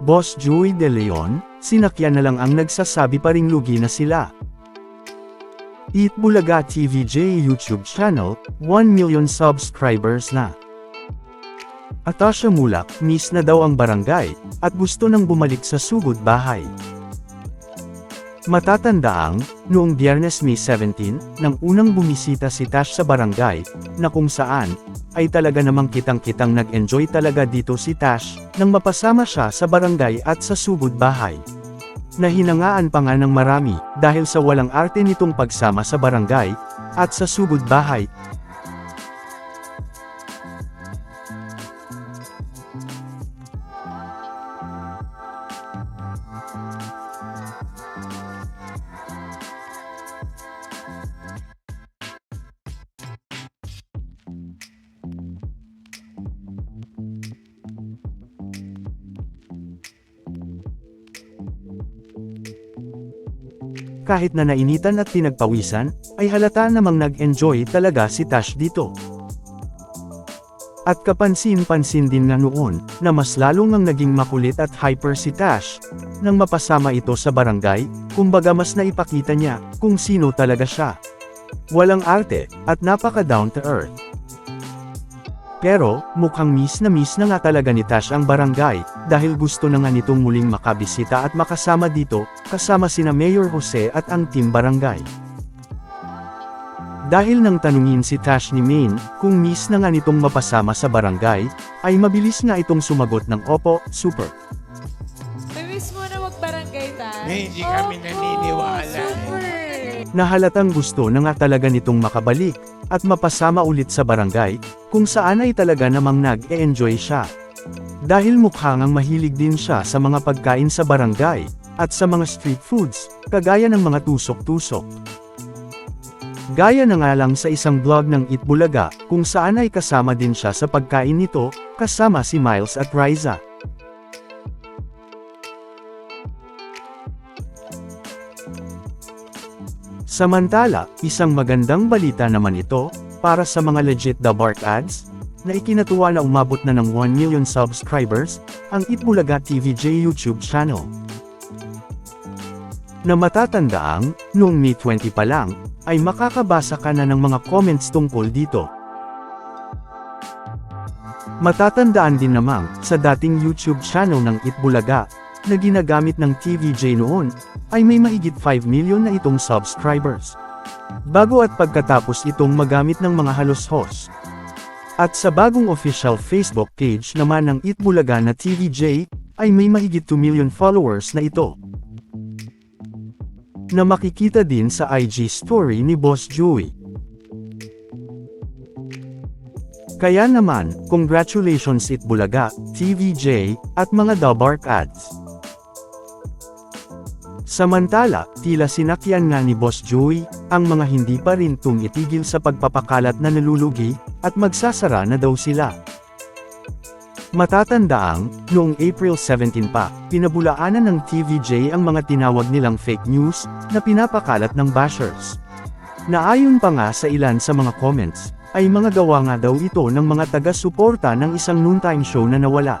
Boss Joey De Leon, sinakyan na lang ang nagsasabi pa ring lugi na sila. Eat Bulaga TVJ YouTube channel, 1 million subscribers na. Atasha Mulak, miss na daw ang barangay, at gusto nang bumalik sa sugod bahay. Matatandaang, noong biyernes May 17, nang unang bumisita si Tash sa barangay, na kung saan, ay talaga namang kitang-kitang nag-enjoy talaga dito si Tash, nang mapasama siya sa barangay at sa sugod bahay. Nahinangaan pa nga ng marami, dahil sa walang arte nitong pagsama sa barangay, at sa sugod bahay, kahit na nainitan at pinagpawisan, ay halata namang nag-enjoy talaga si Tash dito. At kapansin-pansin din nga noon, na mas lalong ang naging makulit at hyper si Tash, nang mapasama ito sa barangay, kumbaga mas naipakita niya, kung sino talaga siya. Walang arte, at napaka down to earth. Pero, mukhang miss na miss na nga talaga ni Tash ang barangay, dahil gusto na nga nitong muling makabisita at makasama dito, kasama sina Mayor Jose at ang team barangay. Dahil nang tanungin si Tash ni Maine, kung miss na nga nitong mapasama sa barangay, ay mabilis nga itong sumagot ng opo, super. Namiss mo na magbarangay? Na hindi kami naniniwala eh. Super! Nahalatang gusto na nga talaga nitong makabalik, at mapasama ulit sa barangay, kung saan ay talaga namang nag-e-enjoy siya. Dahil mukhang ang mahilig din siya sa mga pagkain sa barangay, at sa mga street foods, kagaya ng mga tusok-tusok. Gaya na nga lang sa isang vlog ng Itbulaga, kung saan ay kasama din siya sa pagkain nito, kasama si Miles at Riza. Samantala, isang magandang balita naman ito, para sa mga legit The Bark ads, na ikinatuwa na umabot na ng 1 million subscribers, ang Itbulaga TVJ YouTube channel. Na matatandaang, noong May 20 pa lang, ay makakabasa ka na ng mga comments tungkol dito. Matatandaan din namang, sa dating YouTube channel ng Itbulaga, na ginagamit ng TVJ noon, ay may mahigit 5 million na itong subscribers. Bago at pagkatapos itong magamit ng mga halos host. At sa bagong official Facebook page naman ng Itbulaga na TVJ, ay may mahigit 2 million followers na ito. Na makikita din sa IG story ni Boss Joey. Kaya naman, congratulations Itbulaga, TVJ, at mga Dabark ads. Samantala, tila sinakyan nga ni Boss Joey, ang mga hindi pa rin tumitigil sa pagpapakalat na nalulugi, at magsasara na daw sila. Matatandaang, noong April 17 pa, pinabulaanan ng TVJ ang mga tinawag nilang fake news, na pinapakalat ng bashers. Naayon pa nga sa ilan sa mga comments, ay mga gawa nga daw ito ng mga taga-suporta ng isang noontime show na nawala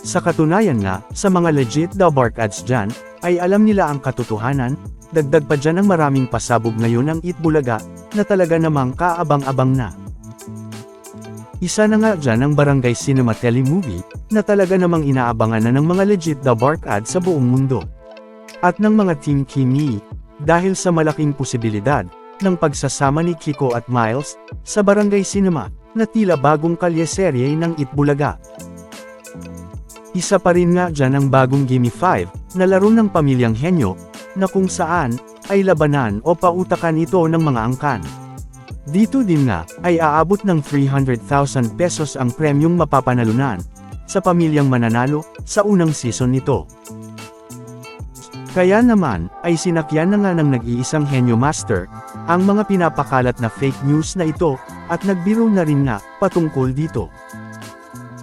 Sa katunayan nga, sa mga legit daw bark ads dyan, ay alam nila ang katotohanan, dagdag pa dyan ang maraming pasabog ngayon ang Itbulaga, na talaga namang kaabang-abang na. Isa na nga dyan ang Barangay Cinema Telemovie, na talaga namang inaabangan na ng mga legit daw bark ads sa buong mundo. At ng mga Team Kimi, dahil sa malaking posibilidad, ng pagsasama ni Kiko at Miles, sa Barangay Cinema, na tila bagong kalyeserye ng Itbulaga. Isa pa rin nga dyan ang bagong Gimme 5, na laro ng pamilyang henyo, na kung saan, ay labanan o pautakan ito ng mga angkan. Dito din nga, ay aabot ng 300,000 pesos ang premyong mapapanalunan, sa pamilyang mananalo, sa unang season nito. Kaya naman, ay sinakyan na nga ng nag-iisang henyo master, ang mga pinapakalat na fake news na ito, at nagbiro na rin nga, patungkol dito.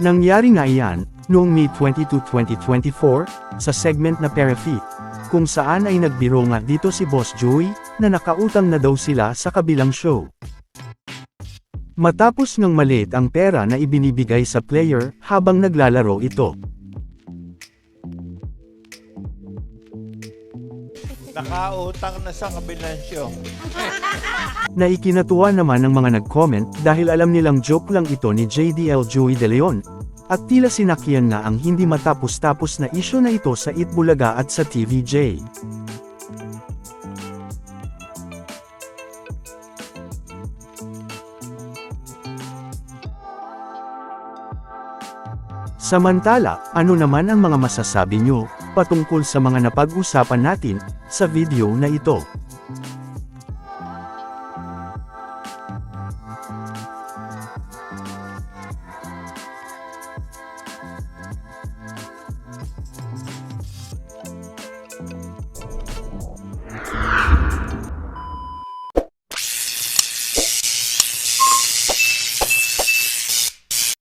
Nangyari nga iyan, noong May 22, 2024, sa segment na Perifit, kung saan ay nagbiro nga dito si Boss Joey, na nakautang na daw sila sa kabilang show. Matapos ng maliit ang pera na ibinibigay sa player habang naglalaro ito. Nakautang na sa kabilang show. na ikinatuwa naman ng mga nag-comment dahil alam nilang joke lang ito ni JDL Joey De Leon. At tila sinakyan nga ang hindi matapos-tapos na isyo na ito sa Itbulaga at sa TVJ. Samantala, ano naman ang mga masasabi nyo patungkol sa mga napag-usapan natin sa video na ito?